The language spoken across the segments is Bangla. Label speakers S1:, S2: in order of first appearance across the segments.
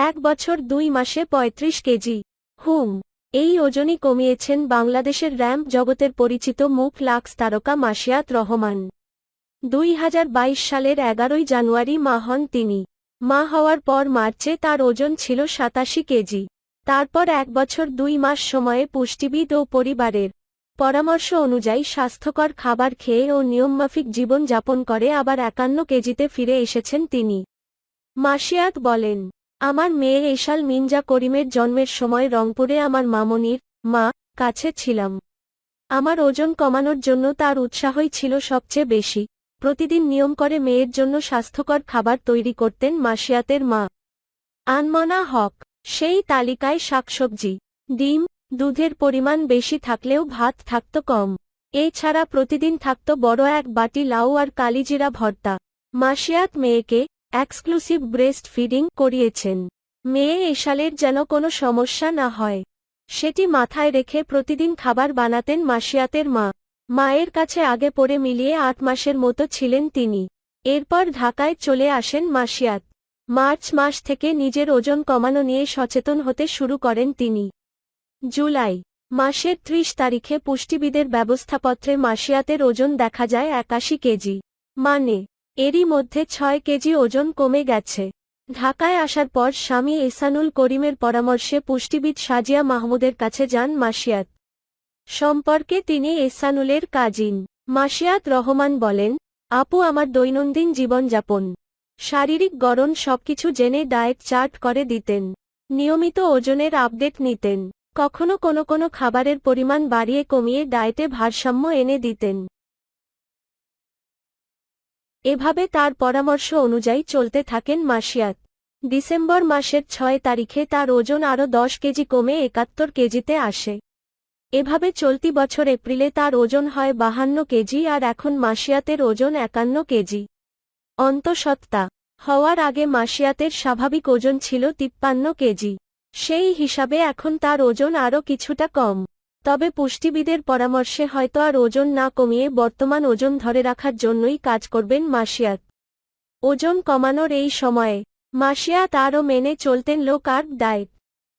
S1: এক বছর দুই মাসে ৩৫ কেজি। হুম, এই ওজনই কমিয়েছেন বাংলাদেশের র্যাম্প জগতের পরিচিত মুখ লাক্স তারকা মাসিয়াত রহমান। দুই হাজার বাইশ সালের এগারোই জানুয়ারি মা হন তিনি। মা হওয়ার পর মার্চে তার ওজন ছিল সাতাশি কেজি। তারপর এক বছর দুই মাস সময়ে পুষ্টিবিদ ও পরিবারের পরামর্শ অনুযায়ী স্বাস্থ্যকর খাবার খেয়ে ও নিয়মমাফিক জীবন যাপন করে আবার একান্ন কেজিতে ফিরে এসেছেন তিনি। মাসিয়াত বলেন আমার মেয়ে এশাল মিনজা করিমের জন্মের সময় রংপুরে আমার মামনির মা কাছে ছিলাম। আমার ওজন কমানোর জন্য তার উৎসাহই ছিল সবচেয়ে বেশি। প্রতিদিন নিয়ম করে মেয়ের জন্য স্বাস্থ্যকর খাবার তৈরি করতেন মাসিয়াতের মা। আনমনা হক, সেই তালিকায় শাকসবজি, ডিম, দুধের পরিমাণ বেশি থাকলেও ভাত থাকত কম। এছাড়া প্রতিদিন থাকত বড় এক বাটি লাউ আর কালিজিরা ভর্তা। মাসিয়াত মেয়েকে এক্সক্লুসিভ ব্রেস্ট ফিডিং করিয়েছেন। মেয়ে এশালের যেন কোনো সমস্যা না হয়। সেটি মাথায় রেখে প্রতিদিন খাবার বানাতেন মাসিয়াতের মা। মায়ের কাছে আগে পড়ে মিলিয়ে আট মাসের মতো ছিলেন তিনি। এরপর ঢাকায় চলে আসেন মাসিয়াত। মার্চ মাস থেকে নিজের ওজন কমানো নিয়ে সচেতন হতে শুরু করেন তিনি। জুলাই মাসের ত্রিশ তারিখে পুষ্টিবিদের ব্যবস্থাপত্রে মাসিয়াতের ওজন দেখা যায় একাশি কেজি। মানে এরই মধ্যে ছয় কেজি ওজন কমে গেছে। ঢাকায় আসার পর স্বামী এসানুল করিমের পরামর্শে পুষ্টিবিদ সাজিয়া মাহমুদের কাছে যান মাসিয়াত। সম্পর্কে তিনি এসানুলের কাজিন। মাসিয়াত রহমান বলেন, আপু আমার দৈনন্দিন জীবনযাপন। শারীরিক গড়ন সবকিছু জেনে ডায়েট চার্ট করে দিতেন। নিয়মিত ওজনের আপডেট নিতেন। কখনো কোনো কোনো খাবারের পরিমাণ বাড়িয়ে কমিয়ে ডায়েটে ভারসাম্য এনে দিতেন। এভাবে তার পরামর্শ অনুযায়ী চলতে থাকেন মাসিয়াত। ডিসেম্বর মাসের ছয় তারিখে তার ওজন আরও দশ কেজি কমে একাত্তর কেজিতে আসে। এভাবে চলতি বছর এপ্রিলে তার ওজন হয় বাহান্ন কেজি আর এখন মাসিয়াতের ওজন একান্ন কেজি। অন্তঃসত্ত্বা, হওয়ার আগে মাসিয়াতের স্বাভাবিক ওজন ছিল তিপ্পান্ন কেজি। সেই হিসাবে এখন তার ওজন আরও কিছুটা কম। তবে পুষ্টিবিদের পরামর্শে হয়তো আর ওজন না কমিয়ে বর্তমান ওজন ধরে রাখার জন্যই কাজ করবেন মাসিয়াত। ওজন কমানোর এই সময়ে মাসিয়াত আরও মেনে চলতেন লো কার্ব ডায়েট।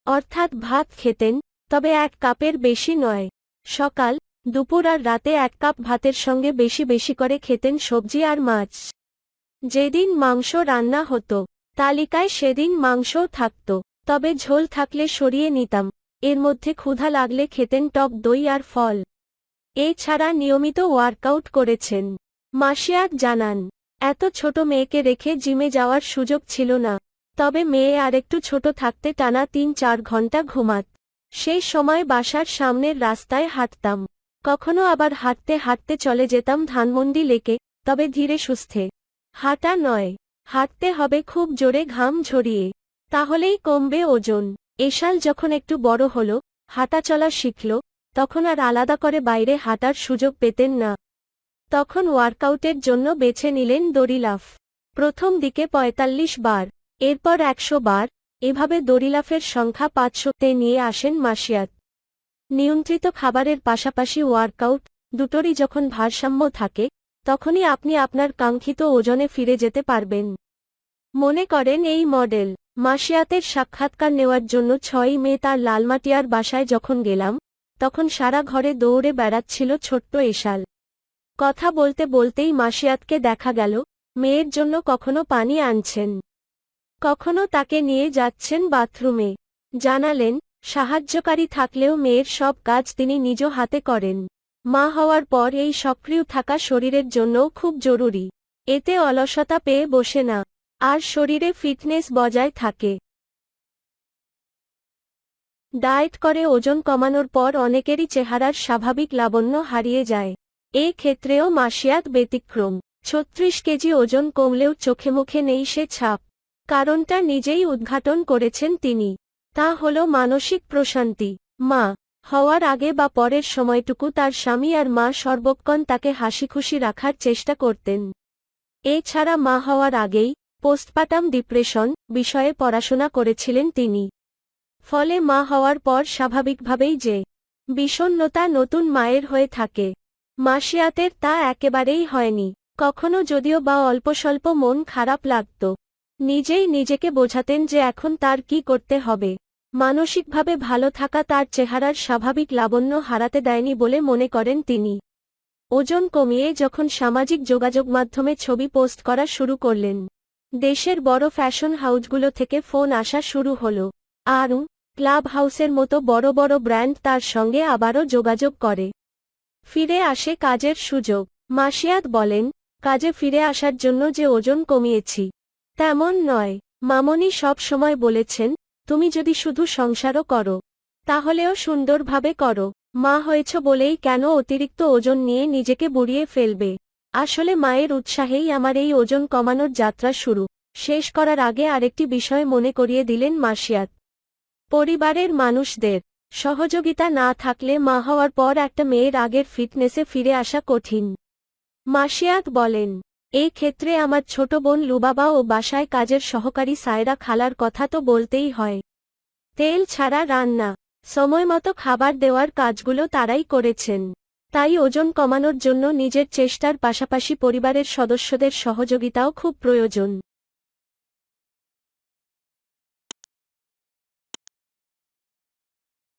S1: অর্থাৎ ভাত খেতেন, তবে এক কাপের বেশি নয়। সকাল, দুপুর আর রাতে এক কাপ ভাতের সঙ্গে বেশি বেশি করে খেতেন সবজি আর মাছ। যেদিন মাংস রান্না হতো, তালিকায় সেদিন মাংসও থাকত, তবে ঝোল থাকলে সরিয়ে নিতাম। এর মধ্যে ক্ষুধা লাগলে খেতেন টক দই আর ফল। এছাড়া নিয়মিত ওয়ার্কআউট করেছেন। মাসিয়াত জানান, এত ছোট মেয়েকে রেখে জিমে যাওয়ার সুযোগ ছিল না। তবে মেয়ে আরেকটু ছোট থাকতে টানা তিন চার ঘণ্টা ঘুমাত। সেই সময় বাসার সামনের রাস্তায় হাঁটতাম। কখনো আবার হাঁটতে হাঁটতে চলে যেতাম ধানমন্ডি লেকে, তবে ধীরে সুস্থে। হাঁটা নয়, হাঁটতে হবে খুব জোরে ঘাম ঝরিয়ে। তাহলেই কমবে ওজন। এশাল যখন একটু বড় হল, হাঁটা চলা শিখল, তখন আর আলাদা করে বাইরে হাঁটার সুযোগ পেতেন না। তখন ওয়ার্কআউটের জন্য বেছে নিলেন দড়িলাফ। প্রথম দিকে ৪৫ বার, এরপর একশো বার, এভাবে দড়িলাফের সংখ্যা পাঁচশোতে নিয়ে আসেন মাসিয়াত। নিয়ন্ত্রিত খাবারের পাশাপাশি ওয়ার্কআউট দুটোরই যখন ভারসাম্য থাকে, তখনই আপনি আপনার কাঙ্ক্ষিত ওজনে ফিরে যেতে পারবেন। মনে করেন এই মডেল। মাসিয়াতের সাক্ষাৎকার নেওয়ার জন্য ছয়ই মে তার লালমাটিয়ার বাসায় যখন গেলাম, তখন সারা ঘরে দৌড়ে বেড়াচ্ছিল ছোট্ট এশাল। কথা বলতে বলতেই মাসিয়াতকে দেখা গেল, মেয়ের জন্য কখনো পানি আনছেন। কখনো তাকে নিয়ে যাচ্ছেন বাথরুমে। জানালেন, সাহায্যকারী থাকলেও মেয়ের সব কাজ তিনি নিজ হাতে করেন। মা হওয়ার পর এই সক্রিয় থাকা শরীরের জন্যও খুব জরুরি। এতে অলসতা পেয়ে বসে না। আর শরীরে ফিটনেস বজায় থাকে। ডায়েট করে ওজন কমানোর পর অনেকেরই চেহারার স্বাভাবিক লাবণ্য হারিয়ে যায়। এ ক্ষেত্রেও মাসিয়াত ব্যতিক্রম। ছত্রিশ কেজি ওজন কমলেও চোখে মুখে নেই সে ছাপ। কারণটা নিজেই উদ্ঘাটন করেছেন তিনি। তা হল মানসিক প্রশান্তি। মা, হওয়ার আগে বা পরের সময়টুকু তার স্বামী আর মা সর্বক্ষণ তাকে হাসিখুশি রাখার চেষ্টা করতেন। এছাড়া মা হওয়ার আগেই পোস্টপাটাম ডিপ্রেশন বিষয়ে পড়াশোনা করেছিলেন তিনি। ফলে মা হওয়ার পর স্বাভাবিকভাবেই যে বিষণ্নতা নতুন মায়ের হয়ে থাকে, মাসিয়াতের তা একেবারেই হয়নি। কখনো যদিও বা অল্প স্বল্প মন খারাপ লাগত। নিজেই নিজেকে বোঝাতেন যে এখন তার কি করতে হবে। মানসিকভাবে ভালো থাকা তার চেহারার স্বাভাবিক লাবণ্য হারাতে দেয়নি বলে মনে করেন তিনি। ওজন কমিয়ে যখন সামাজিক যোগাযোগ মাধ্যমে ছবি পোস্ট করা শুরু করলেন দেশের বড় ফ্যাশন হাউসগুলো থেকে ফোন আসা শুরু হল। আরও ক্লাব হাউসের মতো বড় বড় ব্র্যান্ড তার সঙ্গে আবারও যোগাযোগ করে। ফিরে আসে কাজের সুযোগ। মাসিয়াত বলেন, কাজে ফিরে আসার জন্য যে ওজন কমিয়েছি, তেমন নয়। মামনি সব সময় বলেছেন, তুমি যদি শুধু সংসারও করো, তাহলেও সুন্দরভাবে করো। মা হয়েছ বলেই কেন অতিরিক্ত ওজন নিয়ে নিজেকে বুড়িয়ে ফেলবে? আসলে মায়ের উৎসাহেই আমার এই ওজন কমানোর যাত্রা শুরু। শেষ করার আগে আরেকটি বিষয় মনে করিয়ে দিলেন মাসিয়াত। পরিবারের মানুষদের। সহযোগিতা না থাকলে মা হওয়ার পর একটা মেয়ের আগের ফিটনেসে ফিরে আসা কঠিন। মাসিয়াত বলেন, এই ক্ষেত্রে আমার ছোট বোন লুবাবা ও বাসায় কাজের সহকারী সায়রা খালার কথা তো বলতেই হয়। তেল ছাড়া রান্না, সময়মতো খাবার দেওয়ার কাজগুলো তারাই করেছেন। তাই ওজন কমানোর জন্য নিজের চেষ্টার পাশাপাশি পরিবারের সদস্যদের সহযোগিতাও খুব প্রয়োজন।